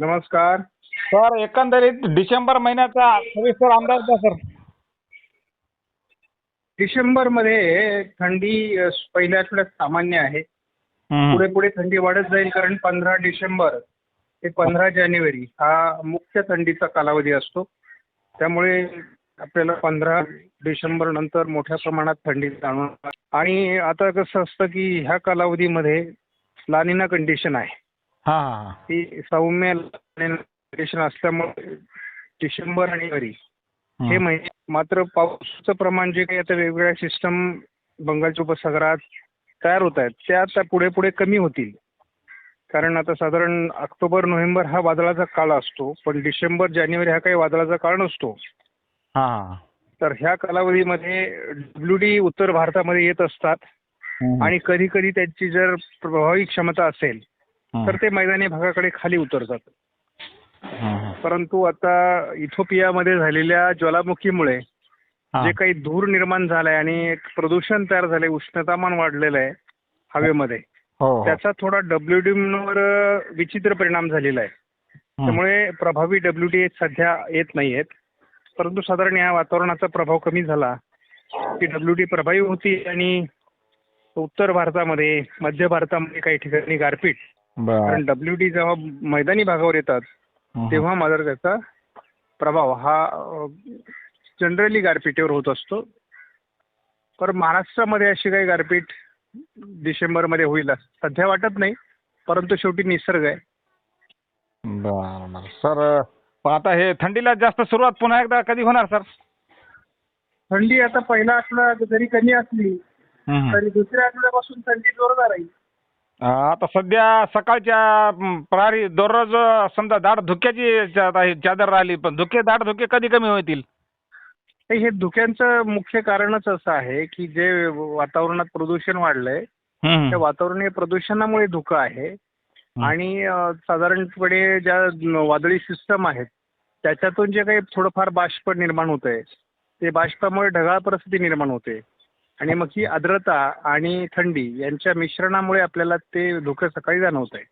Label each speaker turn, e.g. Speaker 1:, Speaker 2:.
Speaker 1: नमस्कार.
Speaker 2: सर एकंदरीत डिसेंबर महिन्याचा सविस्तर अंदाज द्या सर.
Speaker 1: डिसेंबरमध्ये थंडी अ, पहिल्या आठवड्यात सामान्य आहे. पुढे पुढे थंडी वाढत जाईल कारण पंधरा डिसेंबर ते पंधरा जानेवारी हा मुख्य थंडीचा कालावधी असतो. त्यामुळे आपल्याला पंधरा डिसेंबर नंतर मोठ्या प्रमाणात थंडी जाणवणार. आणि आता कसं असतं की ह्या कालावधीमध्ये लानिना कंडिशन आहे.
Speaker 2: हां हां हां.
Speaker 1: ती सौम्य कंडिशन असल्यामुळे डिसेंबर आणि जानेवारी हे. महिने मात्र पावसाचं प्रमाण जे काही आता वेगवेगळ्या सिस्टम बंगालच्या उपसागरात तयार होत आहेत त्या आता पुढे पुढे कमी होतील. कारण आता साधारण ऑक्टोबर नोव्हेंबर हा वादळाचा काळ असतो पण डिसेंबर जानेवारी हा काही वादळाचा काळ नसतो.
Speaker 2: हां
Speaker 1: तर ह्या कालावधीमध्ये डब्ल्यू डी उत्तर भारतामध्ये येत असतात. आणि कधी कधी त्यांची जर प्रभावी क्षमता असेल तर ते मैदानी भागाकडे खाली उतरतात परंतु आता इथोपियामध्ये झालेल्या ज्वालामुखीमुळे जे काही धूर निर्माण झालाय आणि एक प्रदूषण तयार झालंय उष्णतामान वाढलेलं आहे हवेमध्ये
Speaker 2: हो हो.
Speaker 1: त्याचा थोडा डब्ल्यू वर विचित्र परिणाम झालेला आहे. त्यामुळे प्रभावी डब्ल्यू डी सध्या येत नाहीयेत परंतु साधारण या वातावरणाचा प्रभाव कमी झाला की डब्ल्यू डी प्रभावी होती आणि उत्तर भारतामध्ये मध्य भारतामध्ये काही ठिकाणी गारपीट. कारण डब्ल्यू डी जेव्हा मैदानी भागावर येतात. तेव्हा मात्र त्याचा प्रभाव हा जनरली गारपिटीवर होत असतो. पण महाराष्ट्रामध्ये अशी काही गारपीट डिसेंबरमध्ये होईल असं सध्या वाटत नाही परंतु शेवटी निसर्ग आहे.
Speaker 2: बरं बरं. सर पण आता हे थंडीला जास्त सुरुवात पुन्हा एकदा कधी होणार सर?
Speaker 1: थंडी आता पहिला आठवडा जरी कमी असली. तरी दुसऱ्या आठवड्यापासून थंडी जोरदार राहील
Speaker 2: आता सध्या सकाळच्या म, प्रहरी दररोज समजा दाट धुक्याची चा- आता ही चादर राहिली पण धुके दाट धुके कधी कमी होतील?
Speaker 1: तर हे धुक्यांचं मुख्य कारणच असं आहे की जे वातावरणात प्रदूषण वाढलंय. त्या वातावरणीय प्रदूषणामुळे धुकं आहे. आणि अ, साधारणपणे ज्या न- वादळी सिस्टम आहेत त्याच्यातून जे काही थोडंफार बाष्प निर्माण होत आहे ते बाष्पामुळे ढगाळ परिस्थिती निर्माण होते. आणि मग ही आर्द्रता आणि थंडी यांच्या मिश्रणामुळे आपल्याला ते धुकं सकाळी जाणवत आहे